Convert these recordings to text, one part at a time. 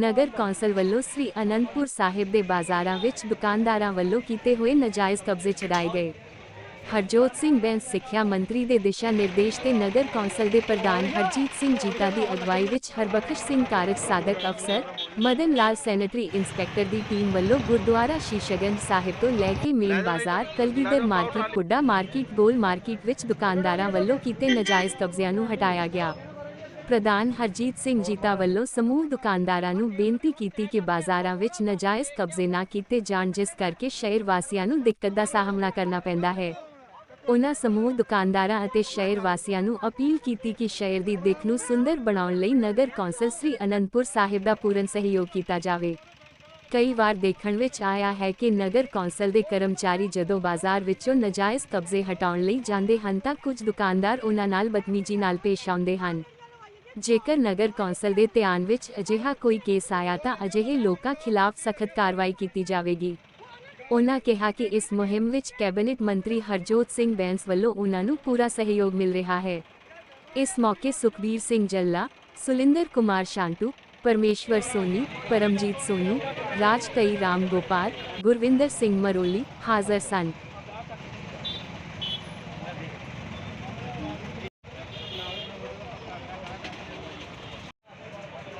ਨਗਰ council ਵੱਲੋਂ ਸ੍ਰੀ ਅਨੰਦਪੁਰ ਸਾਹਿਬ ਦੇ ਬਾਜ਼ਾਰਾਂ ਵਿੱਚ ਦੁਕਾਨਦਾਰਾਂ ਵੱਲੋਂ ਕੀਤੇ ਹੋਏ ਨਾਜਾਇਜ਼ ਕਬਜ਼ੇ ਛਡਾਏ ਗਏ। ਹਰਜੋਤ ਸਿੰਘ ਬੈਂਸ, ਸਿੱਖਿਆ ਮੰਤਰੀ ਦੇ ਦਿਸ਼ਾ ਨਿਰਦੇਸ਼ ਤੇ ਨਗਰ ਕੌਂਸਲ ਦੇ ਪ੍ਰਧਾਨ ਹਰਜੀਤ ਸਿੰਘ ਜੀਤਾ ਦੀ ਅਗਵਾਈ ਵਿੱਚ ਹਰਬਖਸ਼ ਸਿੰਘ ਕਾਰਜ ਸਾਧਕ ਅਫਸਰ, ਮਦਨ ਲਾਲ ਸੈਨੇਟਰੀ ਇੰਸਪੈਕਟਰ ਦੀ ਟੀਮ ਵੱਲੋਂ ਗੁਰਦੁਆਰਾ ਸ਼ੀਸ਼ਗੰਜ ਸਾਹਿਬ ਤੋਂ ਲੈ ਕੇ ਮੇਨ ਬਾਜ਼ਾਰ, Kalgidhar market, PUDA market, Gol market ਵਿੱਚ ਦੁਕਾਨਦਾਰਾਂ ਵੱਲੋਂ ਕੀਤੇ ਨਾਜਾਇਜ਼ ਕਬਜ਼ਿਆਂ ਨੂੰ ਹਟਾਇਆ ਗਿਆ। ਪ੍ਰਧਾਨ ਹਰਜੀਤ ਸਿੰਘ ਜੀਤਾ ਵੱਲੋਂ ਸਮੂਹ ਦੁਕਾਨਦਾਰਾਂ ਨੂੰ ਬੇਨਤੀ ਕੀਤੀ ਕਿ ਬਾਜ਼ਾਰਾਂ ਵਿੱਚ ਨਾਜਾਇਜ਼ ਕਬਜ਼ੇ ਨਾ ਕੀਤੇ ਜਾਣ, ਜਿਸ ਕਰਕੇ ਸ਼ਹਿਰ ਵਾਸੀਆਂ ਨੂੰ ਦਿੱਕਤ ਦਾ ਸਾਹਮਣਾ ਕਰਨਾ ਪੈਂਦਾ ਹੈ। ਉਹਨਾਂ ਸਮੂਹ ਦੁਕਾਨਦਾਰਾਂ ਅਤੇ ਸ਼ਹਿਰ ਵਾਸੀਆਂ ਨੂੰ ਅਪੀਲ ਕੀਤੀ ਕਿ ਸ਼ਹਿਰ ਦੀ ਦਿੱਖ ਨੂੰ ਸੁੰਦਰ ਬਣਾਉਣ ਲਈ ਨਗਰ ਕੌਂਸਲ ਸ੍ਰੀ ਅਨੰਦਪੁਰ ਸਾਹਿਬ ਦਾ ਪੂਰਨ ਸਹਿਯੋਗ ਕੀਤਾ ਜਾਵੇ। ਕਈ ਵਾਰ ਦੇਖਣ ਵਿੱਚ ਆਇਆ ਹੈ ਕਿ ਨਗਰ ਕੌਂਸਲ ਦੇ ਕਰਮਚਾਰੀ ਜਦੋਂ ਬਾਜ਼ਾਰ ਵਿੱਚੋਂ ਨਾਜਾਇਜ਼ ਕਬਜ਼ੇ ਹਟਾਉਣ ਲਈ ਜਾਂਦੇ ਹਨ ਤਾਂ ਕੁਝ ਦੁਕਾਨਦਾਰ ਉਹਨਾਂ ਨਾਲ ਬਦਤਮੀਜ਼ੀ ਨਾਲ ਪੇਸ਼ ਆਉਂਦੇ ਹਨ। ਜੇਕਰ ਨਗਰ ਕੌਂਸਲ ਦੇ ਧਿਆਨ ਵਿੱਚ ਅਜਿਹਾ ਕੋਈ ਕੇਸ ਆਇਆ ਤਾਂ ਅਜਿਹੇ ਲੋਕਾਂ ਖਿਲਾਫ ਸਖਤ ਕਾਰਵਾਈ ਕੀਤੀ ਜਾਵੇਗੀ। ਉਨ੍ਹਾਂ ਕਿਹਾ ਕਿ ਇਸ ਮੁਹਿੰਮ ਵਿੱਚ ਕੈਬਨਿਟ ਮੰਤਰੀ ਹਰਜੋਤ ਸਿੰਘ ਬੈਂਸ ਵੱਲੋਂ ਉਨ੍ਹਾਂ ਨੂੰ ਪੂਰਾ ਸਹਿਯੋਗ ਮਿਲ ਰਿਹਾ ਹੈ। ਇਸ ਮੌਕੇ ਸੁਖਬੀਰ ਸਿੰਘ ਜੱਲਾ, ਸੁਲਿੰਦਰ ਕੁਮਾਰ ਸ਼ਾਂਟੂ ਪਰਮੇਸ਼ਵਰ ਸੋਨੀ, ਪਰਮਜੀਤ ਸੋਨੂ ਰਾਜ ਕਈ ਰਾਮ ਗੋਪਾਲ ਗੁਰਵਿੰਦਰ ਸਿੰਘ ਮਰੋਲੀ ਹਾਜ਼ਰ ਸਨ।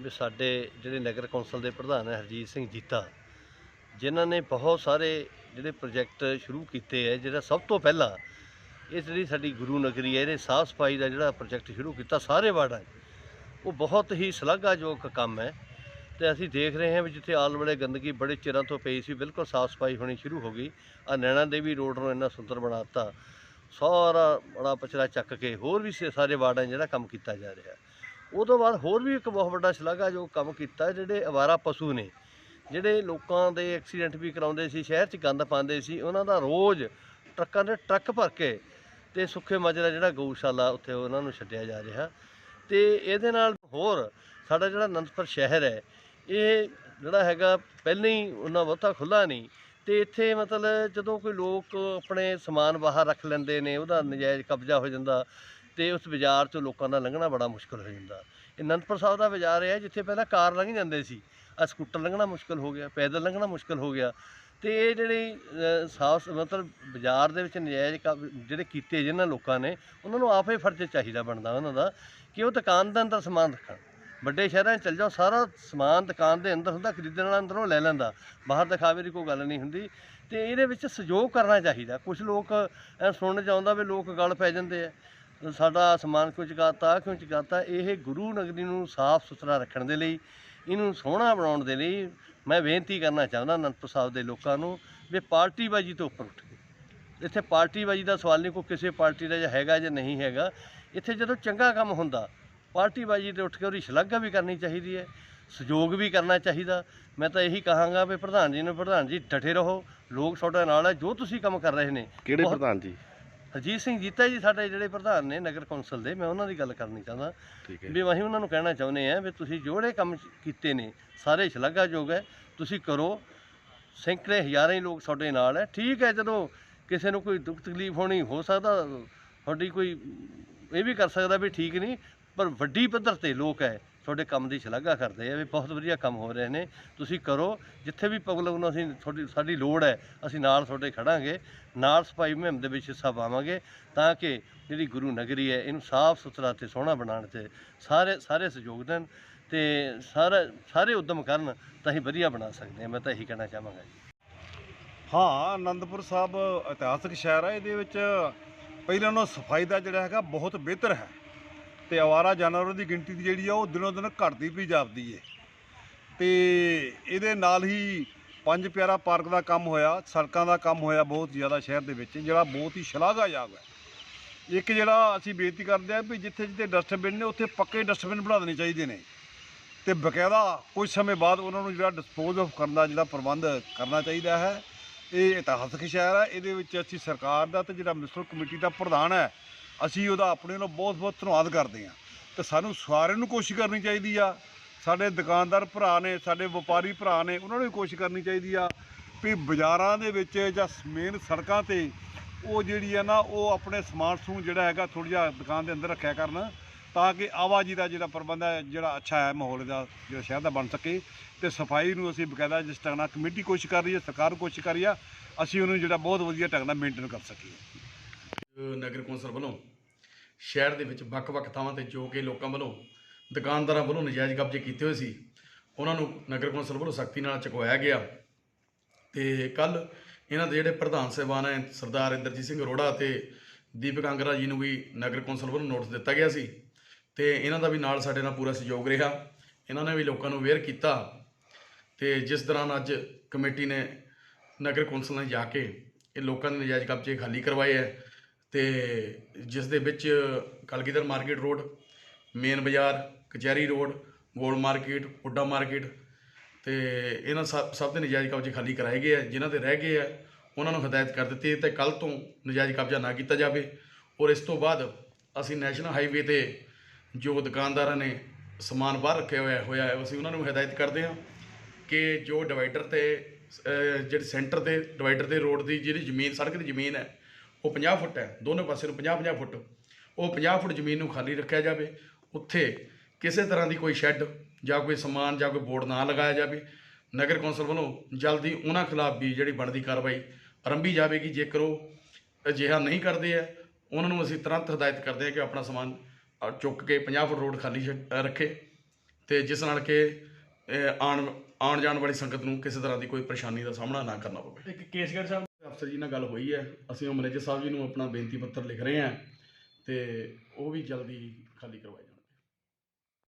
ਵੀ ਸਾਡੇ ਜਿਹੜੇ ਨਗਰ ਕੌਂਸਲ ਦੇ ਪ੍ਰਧਾਨ ਹੈ ਹਰਜੀਤ ਸਿੰਘ ਜੀਤਾ ਜਿਨ੍ਹਾਂ ਨੇ ਬਹੁਤ ਸਾਰੇ ਜਿਹੜੇ ਪ੍ਰੋਜੈਕਟ ਸ਼ੁਰੂ ਕੀਤੇ ਹੈ ਜਿਹੜਾ ਸਭ ਤੋਂ ਪਹਿਲਾਂ ਇਹ ਜਿਹੜੀ ਸਾਡੀ ਗੁਰੂ ਨਗਰੀ ਹੈ ਇਹਦੇ ਸਾਫ਼ ਸਫ਼ਾਈ ਦਾ ਜਿਹੜਾ ਪ੍ਰੋਜੈਕਟ ਸ਼ੁਰੂ ਕੀਤਾ ਸਾਰੇ ਵਾਰਡਾਂ 'ਚ, ਉਹ ਬਹੁਤ ਹੀ ਸ਼ਲਾਘਾਯੋਗ ਕੰਮ ਹੈ। ਤੇ ਅਸੀਂ ਦੇਖ ਰਹੇ ਹਾਂ ਵੀ ਜਿੱਥੇ ਆਲ ਵੇਲੇ ਗੰਦਗੀ ਬੜੇ ਚਿਰਾਂ ਤੋਂ ਪਈ ਸੀ ਬਿਲਕੁਲ ਸਾਫ਼ ਸਫ਼ਾਈ ਹੋਣੀ ਸ਼ੁਰੂ ਹੋ ਗਈ। ਆ ਨੈਣਾ ਦੇਵੀ ਰੋਡ ਨੂੰ ਇੰਨਾ ਸੁੰਦਰ ਬਣਾਤਾ ਸਾਰਾ ਬੜਾ ਪਚਰਾ ਚੱਕ ਕੇ ਹੋਰ ਵੀ ਸਾਰੇ ਵਾਰਡਾਂ 'ਚ ਜਿਹੜਾ ਕੰਮ ਕੀਤਾ ਜਾ ਰਿਹਾ। ਉਹ ਤੋਂ ਬਾਅਦ ਹੋਰ ਵੀ ਇੱਕ ਬਹੁਤ ਵੱਡਾ ਸ਼ਲਾਘਾਯੋਗ ਕੰਮ ਕੀਤਾ, ਜਿਹੜੇ ਅਵਾਰਾ ਪਸ਼ੂ ਨੇ, ਜਿਹੜੇ ਲੋਕਾਂ ਦੇ ਐਕਸੀਡੈਂਟ ਵੀ ਕਰਾਉਂਦੇ ਸੀ, ਸ਼ਹਿਰ 'ਚ ਗੰਦ ਪਾਉਂਦੇ ਸੀ, ਉਹਨਾਂ ਦਾ ਰੋਜ਼ ਟਰੱਕਾਂ ਦੇ ਟਰੱਕ ਭਰ ਕੇ ਤੇ ਸੁੱਖੇ ਮਾਜਰਾ ਜਿਹੜਾ ਗਊਸ਼ਾਲਾ ਉੱਥੇ ਉਹਨਾਂ ਨੂੰ ਛੱਡਿਆ ਜਾ ਰਿਹਾ। ਤੇ ਇਹਦੇ ਨਾਲ ਹੋਰ ਸਾਡਾ ਜਿਹੜਾ ਅਨੰਦਪੁਰ ਸ਼ਹਿਰ ਹੈ, ਇਹ ਜਿਹੜਾ ਹੈਗਾ ਪਹਿਲਾਂ ਹੀ ਉਹਨਾਂ ਬਹੁਤਾ ਖੁੱਲਾ ਨਹੀਂ। ਤੇ ਇੱਥੇ ਮਤਲਬ ਜਦੋਂ ਕੋਈ ਲੋਕ ਆਪਣੇ ਸਮਾਨ ਬਾਹਰ ਰੱਖ ਲੈਂਦੇ ਨੇ, ਉਹਦਾ ਨਜਾਇਜ਼ ਕਬਜ਼ਾ ਹੋ ਜਾਂਦਾ ਤੇ ਉਸ ਬਾਜ਼ਾਰ 'ਚੋਂ ਲੋਕਾਂ ਦਾ ਲੰਘਣਾ ਬੜਾ ਮੁਸ਼ਕਲ ਹੋ ਜਾਂਦਾ। ਇਹ ਅਨੰਦਪੁਰ ਸਾਹਿਬ ਦਾ ਬਾਜ਼ਾਰ ਹੈ, ਜਿੱਥੇ ਪਹਿਲਾਂ ਕਾਰ ਲੰਘ ਜਾਂਦੇ ਸੀ। ਆ ਸਕੂਟਰ ਲੰਘਣਾ ਮੁਸ਼ਕਲ ਹੋ ਗਿਆ, ਪੈਦਲ ਲੰਘਣਾ ਮੁਸ਼ਕਲ ਹੋ ਗਿਆ। ਤੇ ਇਹ ਜਿਹੜੀ ਸਾਫ਼ ਮਤਲਬ ਬਾਜ਼ਾਰ ਦੇ ਵਿੱਚ ਨਜਾਇਜ਼ ਕਬ- ਜਿਹੜੇ ਕੀਤੇ ਜਿਹਨਾਂ ਲੋਕਾਂ ਨੇ, ਉਹਨਾਂ ਨੂੰ ਆਪੇ ਫਰਜ਼ ਚਾਹੀਦਾ ਬਣਦਾ ਉਹਨਾਂ ਦਾ ਕਿ ਉਹ ਦੁਕਾਨ ਦੇ ਅੰਦਰ ਸਮਾਨ ਰੱਖਣ। ਵੱਡੇ ਸ਼ਹਿਰਾਂ 'ਚ ਚੱਲ ਜਾਓ, ਸਾਰਾ ਸਮਾਨ ਦੁਕਾਨ ਦੇ ਅੰਦਰ ਹੁੰਦਾ, ਖਰੀਦਣ ਵਾਲਾ ਅੰਦਰੋਂ ਲੈ ਲੈਂਦਾ। ਬਾਹਰ ਦਿਖਾਵੇ ਦੀ ਕੋਈ ਗੱਲ ਨਹੀਂ ਹੁੰਦੀ। ਤੇ ਇਹਦੇ ਵਿੱਚ ਸਹਿਯੋਗ ਕਰਨਾ ਚਾਹੀਦਾ। ਕੁਝ ਲੋਕ ਸੁਣਨ 'ਚ ਆਉਂਦਾ ਵੀ ਲੋਕ ਗੱਲ ਪੈ ਜਾਂਦੇ ਆ। ਸਾਡਾ ਸਮਾਨ ਕਿਉਂ ਚੁਕਾਤਾ ਕਿਉਂ ਚੁਕਾਤਾ? ਇਹ ਗੁਰੂ ਨਗਰੀ ਨੂੰ ਸਾਫ਼ ਸੁਥਰਾ ਰੱਖਣ ਦੇ ਲਈ ਇਹਨੂੰ ਸੋਹਣਾ ਬਣਾਉਣ ਦੇ ਲਈ ਮੈਂ ਬੇਨਤੀ ਕਰਨਾ ਚਾਹੁੰਦਾ ਅਨੰਦਪੁਰ ਸਾਹਿਬ ਦੇ ਲੋਕਾਂ ਨੂੰ ਵੀ ਪਾਰਟੀਬਾਜ਼ੀ ਤੋਂ ਉੱਪਰ ਉੱਠ ਕੇ। ਇੱਥੇ ਪਾਰਟੀਬਾਜ਼ੀ ਦਾ ਸਵਾਲ ਨਹੀਂ ਕੋਈ ਕਿਸੇ ਪਾਰਟੀ ਦਾ ਜਾਂ ਹੈਗਾ ਜਾਂ ਨਹੀਂ ਹੈਗਾ। ਇੱਥੇ ਜਦੋਂ ਚੰਗਾ ਕੰਮ ਹੁੰਦਾ ਪਾਰਟੀਬਾਜ਼ੀ ਤੇ ਉੱਠ ਕੇ ਉਹਦੀ ਸ਼ਲਾਘਾ ਵੀ ਕਰਨੀ ਚਾਹੀਦੀ ਹੈ ਸਹਿਯੋਗ ਵੀ ਕਰਨਾ ਚਾਹੀਦਾ। ਮੈਂ ਤਾਂ ਇਹੀ ਕਹਾਂਗਾ ਵੀ ਪ੍ਰਧਾਨ ਜੀ ਨੂੰ ਪ੍ਰਧਾਨ ਜੀ ਡਟੇ ਰਹੋ। ਲੋਕ ਤੁਹਾਡੇ ਨਾਲ ਹੈ ਜੋ ਤੁਸੀਂ ਕੰਮ ਕਰ ਰਹੇ ਨੇ ਕਿਹੜੇ ਪ੍ਰਧਾਨ ਜੀ? ਹਰਜੀਤ ਸਿੰਘ ਜੀਤਾ ਜੀ ਸਾਡੇ ਜਿਹੜੇ ਪ੍ਰਧਾਨ ਨੇ ਨਗਰ ਕੌਂਸਲ ਦੇ ਮੈਂ ਉਹਨਾਂ ਦੀ ਗੱਲ ਕਰਨੀ ਚਾਹੁੰਦਾ ਠੀਕ ਵੀ ਅਸੀਂ ਉਹਨਾਂ ਨੂੰ ਕਹਿਣਾ ਚਾਹੁੰਦੇ ਆ ਵੀ ਤੁਸੀਂ ਜਿਹੜੇ ਕੰਮ ਕੀਤੇ ਨੇ ਸਾਰੇ ਸ਼ਲਾਘਾਯੋਗ ਹੈ ਤੁਸੀਂ ਕਰੋ। ਸੈਂਕੜੇ ਹਜ਼ਾਰਾਂ ਹੀ ਲੋਕ ਤੁਹਾਡੇ ਨਾਲ ਹੈ। ਠੀਕ ਹੈ ਜਦੋਂ ਕਿਸੇ ਨੂੰ ਕੋਈ ਦੁੱਖ ਤਕਲੀਫ ਹੋਣੀ ਹੋ ਸਕਦਾ ਤੁਹਾਡੀ ਕੋਈ ਇਹ ਵੀ ਕਰ ਸਕਦਾ ਵੀ ਠੀਕ ਨਹੀਂ ਪਰ ਵੱਡੀ ਪੱਧਰ ਤੇ ਲੋਕ ਹੈ। ਤੁਹਾਡੇ ਕੰਮ ਦੀ ਸ਼ਲਾਘਾ ਕਰਦੇ ਆ ਵੀ ਬਹੁਤ ਵਧੀਆ ਕੰਮ ਹੋ ਰਹੇ ਨੇ। ਤੁਸੀਂ ਕਰੋ, ਜਿੱਥੇ ਵੀ ਪਬਲਿਕ ਨੂੰ ਅਸੀਂ ਤੁਹਾਡੀ, ਸਾਡੀ ਲੋੜ ਹੈ, ਅਸੀਂ ਨਾਲ ਤੁਹਾਡੇ ਖੜਾਂਗੇ, ਨਾਲ ਸਫ਼ਾਈ ਮੁਹਿੰਮ ਦੇ ਵਿੱਚ ਹਿੱਸਾ ਪਾਵਾਂਗੇ ਤਾਂ ਕਿ ਜਿਹੜੀ ਗੁਰੂ ਨਗਰੀ ਹੈ, ਇਹਨੂੰ ਸਾਫ਼ ਸੁਥਰਾ ਤੇ ਸੋਹਣਾ ਬਣਾਉਣ ਤੇ ਸਾਰੇ ਸਾਰੇ ਸਹਿਯੋਗ ਦੇਣ ਤੇ ਸਾਰੇ ਸਾਰੇ ਉਦਮ ਕਰਨ ਤਾਂ ਅਸੀਂ ਵਧੀਆ ਬਣਾ ਸਕਦੇ ਹਾਂ। ਮੈਂ ਤਾਂ ਇਹੀ ਕਹਿਣਾ ਚਾਹਾਂਗਾ ਜੀ। ਹਾਂ ਆਨੰਦਪੁਰ ਸਾਹਿਬ ਇਤਿਹਾਸਕ ਸ਼ਹਿਰ ਹੈ। ਇਹਦੇ ਵਿੱਚ ਪਹਿਲਾਂ ਨਾਲੋਂ ਸਫ਼ਾਈ ਦਾ ਜਿਹੜਾ ਹੈਗਾ ਬਹੁਤ ਬਿਹਤਰ ਹੈ। ਤੇ ਆਵਾਰਾ ਜਾਨਵਰਾਂ ਦੀ ਗਿਣਤੀ ਦੀ ਜਿਹੜੀ ਆ ਉਹ ਦਿਨੋਂ ਦਿਨ ਘਟਦੀ ਵੀ ਜਾਪਦੀ ਏ। ਤੇ ਇਹਦੇ ਨਾਲ ਹੀ ਪੰਜ ਪਿਆਰਾ ਪਾਰਕ ਦਾ ਕੰਮ ਹੋਇਆ, ਸੜਕਾਂ ਦਾ ਕੰਮ ਹੋਇਆ ਬਹੁਤ ਜ਼ਿਆਦਾ ਸ਼ਹਿਰ ਦੇ ਵਿੱਚ, ਜਿਹੜਾ ਬਹੁਤ ਹੀ ਸ਼ਲਾਘਾਯੋਗ ਹੈ। ਇੱਕ ਜਿਹੜਾ ਅਸੀਂ ਬੇਨਤੀ ਕਰਦੇ ਆ ਵੀ ਜਿੱਥੇ ਜਿੱਥੇ ਡਸਟਬਿਨ ਨੇ, ਉੱਥੇ ਪੱਕੇ ਡਸਟਬਿਨ ਬਣਾ ਦੇਣੇ ਚਾਹੀਦੇ ਨੇ। ਤੇ ਬਕਾਇਦਾ ਕੁਝ ਸਮੇਂ ਬਾਅਦ ਉਹਨਾਂ ਨੂੰ ਜਿਹੜਾ ਡਿਸਪੋਜ਼ ਆਫ ਕਰਨ ਦਾ ਜਿਹੜਾ ਪ੍ਰਬੰਧ ਕਰਨਾ ਚਾਹੀਦਾ ਹੈ। ਇਹ ਇਤਿਹਾਸਕ ਸ਼ਹਿਰ ਹੈ, ਇਹਦੇ ਵਿੱਚ ਅਸੀਂ ਸਰਕਾਰ ਦਾ ਤੇ ਜਿਹੜਾ ਮਿਊਨਿਸਪਲ ਕਮੇਟੀ ਦਾ ਪ੍ਰਧਾਨ ਹੈ ਅਸੀਂ ਉਹਦਾ ਆਪਣੇ ਵੱਲੋਂ ਬਹੁਤ ਬਹੁਤ ਧੰਨਵਾਦ ਕਰਦੇ ਹਾਂ। ਤੇ ਸਾਨੂੰ ਸਾਰਿਆਂ ਨੂੰ ਕੋਸ਼ਿਸ਼ ਕਰਨੀ ਚਾਹੀਦੀ ਆ। ਸਾਡੇ ਦੁਕਾਨਦਾਰ ਭਰਾ ਨੇ, ਸਾਡੇ ਵਪਾਰੀ ਭਰਾ ਨੇ, ਉਹਨਾਂ ਨੂੰ ਵੀ ਕੋਸ਼ਿਸ਼ ਕਰਨੀ ਚਾਹੀਦੀ ਆ ਵੀ ਬਾਜ਼ਾਰਾਂ ਦੇ ਵਿੱਚ ਜਾਂ ਮੇਨ ਸੜਕਾਂ ਤੇ ਉਹ ਜਿਹੜੀ ਆ ਨਾ, ਉਹ ਆਪਣੇ ਸਮਾਨ ਸਮੂਹ ਜਿਹੜਾ ਹੈਗਾ ਥੋੜ੍ਹਾ ਜਿਹਾ ਦੁਕਾਨ ਦੇ ਅੰਦਰ ਰੱਖਿਆ ਕਰਨ ਤਾਂ ਕਿ ਆਵਾਜਾਈ ਦਾ ਜਿਹੜਾ ਪ੍ਰਬੰਧ ਹੈ, ਜਿਹੜਾ ਅੱਛਾ ਹੈ ਮਾਹੌਲ ਦਾ, ਜਿਹੜਾ ਸ਼ਹਿਰ ਦਾ ਬਣ ਸਕੇ। ਤੇ ਸਫ਼ਾਈ ਨੂੰ ਅਸੀਂ ਬਕਾਇਦਾ ਜਿਸ ਢੰਗ ਨਾਲ ਕਮੇਟੀ ਕੋਸ਼ਿਸ਼ ਕਰ ਰਹੀ ਹੈ, ਸਰਕਾਰ ਕੋਸ਼ਿਸ਼ ਕਰ ਰਹੀ ਆ, ਅਸੀਂ ਉਹਨੂੰ ਜਿਹੜਾ ਬਹੁਤ ਵਧੀਆ ਢੰਗ ਨਾਲ ਮੇਨਟੇਨ ਕਰ ਸਕੀਏ। ਨਗਰ ਕੌਂਸਲ ਵੱਲੋਂ ਸ਼ਹਿਰ ਦੇ ਵਿੱਚ ਵੱਖ-ਵੱਖ ਥਾਵਾਂ ਤੇ ਜੋ ਕਿ ਲੋਕਾਂ ਵੱਲੋਂ ਦੁਕਾਨਦਾਰਾਂ ਵੱਲੋਂ ਨਜਾਇਜ਼ ਕਬਜ਼ੇ ਕੀਤੇ ਹੋਏ ਸੀ, ਉਹਨਾਂ ਨੂੰ ਨਗਰ ਕੌਂਸਲ ਵੱਲੋਂ ਸਖਤੀ ਨਾਲ ਚੁਕਵਾਇਆ ਗਿਆ। ਤੇ ਕੱਲ ਇਹਨਾਂ ਦੇ ਜਿਹੜੇ ਪ੍ਰਧਾਨ ਸਹਿਬਾਨ ਹੈ, ਸਰਦਾਰ ਇੰਦਰਜੀਤ ਸਿੰਘ ਅਰੋੜਾ ਤੇ ਦੀਪਕ ਅੰਗਰਾ ਜੀ ਨੂੰ ਵੀ ਨਗਰ ਕੌਂਸਲ ਵੱਲੋਂ ਨੋਟਿਸ ਦਿੱਤਾ ਗਿਆ ਸੀ। ਤੇ ਇਹਨਾਂ ਦਾ ਵੀ ਨਾਲ ਸਾਡੇ ਨਾਲ ਪੂਰਾ ਸਹਿਯੋਗ ਰਿਹਾ। ਇਹਨਾਂ ਨੇ ਵੀ ਲੋਕਾਂ ਨੂੰ ਅਵੇਅਰ ਕੀਤਾ। ਤੇ ਜਿਸ ਦੌਰਾਨ ਅੱਜ ਕਮੇਟੀ ਨੇ ਨਗਰ ਕੌਂਸਲ ਨੇ ਜਾ ਕੇ ਇਹ ਲੋਕਾਂ ਦੇ ਨਜਾਇਜ਼ ਕਬਜ਼ੇ ਖਾਲੀ ਕਰਵਾਏ ਹੈ ਤੇ ਜਿਸ ਦੇ ਵਿੱਚ ਕਲਗੀਧਰ ਮਾਰਕੀਟ ਰੋਡ ਮੇਨ ਬਾਜ਼ਾਰ ਕਚਹਿਰੀ road Gol market HUDA market ਤੇ ਇਹਨਾਂ ਸਭ ਸਭ ਦੇ ਨਜਾਇਜ਼ ਕਬਜ਼ੇ ਖਾਲੀ ਕਰਾਏ ਗਏ ਆ ਜਿਨ੍ਹਾਂ ਦੇ ਰਹਿ ਗਏ ਆ ਉਹਨਾਂ ਨੂੰ ਹਦਾਇਤ ਕਰ ਦਿੱਤੀ ਹੈ ਤੇ ਕੱਲ ਤੋਂ ਨਜਾਇਜ਼ ਕਬਜ਼ਾ ਨਾ ਕੀਤਾ ਜਾਵੇ। ਔਰ ਇਸ ਤੋਂ ਬਾਅਦ ਅਸੀਂ ਨੈਸ਼ਨਲ ਹਾਈਵੇ ਤੇ ਜੋ ਦੁਕਾਨਦਾਰਾਂ ਨੇ ਸਮਾਨ ਬਾਹਰ ਰੱਖਿਆ ਹੋਇਆ ਹੋਇਆ ਹੈ ਅਸੀਂ ਉਹਨਾਂ ਨੂੰ ਹਦਾਇਤ ਕਰਦੇ ਹਾਂ ਕਿ ਜੋ ਡਿਵਾਈਡਰ ਤੇ ਅਹ, ਜਿਹੜੇ ਸੈਂਟਰ ਤੇ ਡਿਵਾਈਡਰ ਤੇ ਰੋਡ ਦੀ ਜਿਹੜੀ ਜ਼ਮੀਨ ਸੜਕ ਦੀ ਜ਼ਮੀਨ ਹੈ ਉਹ 50 ਫੁੱਟ ਹੈ, ਦੋਨੋਂ ਪਾਸੇ ਨੂੰ 50 50 ਫੁੱਟ। ਉਹ 50 ਫੁੱਟ ਜ਼ਮੀਨ ਨੂੰ ਖਾਲੀ ਰੱਖਿਆ ਜਾਵੇ। ਉੱਥੇ ਕਿਸੇ ਤਰ੍ਹਾਂ ਦੀ ਕੋਈ ਸ਼ੈੱਡ ਜਾਂ ਕੋਈ ਸਮਾਨ ਜਾਂ ਕੋਈ ਬੋਰਡ ਨਾ ਲਗਾਇਆ ਜਾਵੇ। ਨਗਰ ਕੌਂਸਲ ਵੱਲੋਂ ਜਲਦੀ ਉਹਨਾਂ ਖਿਲਾਫ ਵੀ ਜਿਹੜੀ ਬਣਦੀ ਕਾਰਵਾਈ ਆਰੰਭੀ ਜਾਵੇਗੀ। ਜੇਕਰ ਉਹ ਅਜਿਹਾ ਨਹੀਂ ਕਰਦੇ ਆ, ਉਹਨਾਂ ਨੂੰ ਅਸੀਂ ਤੁਰੰਤ ਹਦਾਇਤ ਕਰਦੇ ਹਾਂ ਕਿ ਆਪਣਾ ਸਮਾਨ ਚੁੱਕ ਕੇ 50 ਫੁੱਟ ਰੋਡ ਖਾਲੀ ਛੱਡ- ਰੱਖੇ। ਤੇ ਜਿਸ ਨਾਲ ਕਿ ਆਉਣ ਆਉਣ ਜਾਣ ਵਾਲੀ ਸੰਗਤ ਨੂੰ ਕਿਸੇ ਤਰ੍ਹਾਂ ਦੀ ਕੋਈ ਪਰੇਸ਼ਾਨੀ ਦਾ ਸਾਹਮਣਾ ਨਾ ਕਰਨਾ ਪਵੇ। ਇੱਕ ਕੇਸਗੜ੍ਹ ਸਾਹਿਬ ਅਫਸਰ ਜੀ ਨਾਲ ਗੱਲ ਹੋਈ ਹੈ। ਅਸੀਂ ਉਹ ਮੈਨੇਜਰ ਸਾਹਿਬ ਜੀ ਨੂੰ ਆਪਣਾ ਬੇਨਤੀ ਪੱਤਰ ਲਿਖ ਰਹੇ ਹਾਂ ਤੇ ਉਹ ਵੀ ਜਲਦੀ ਖਾਲੀ ਕਰਵਾਏ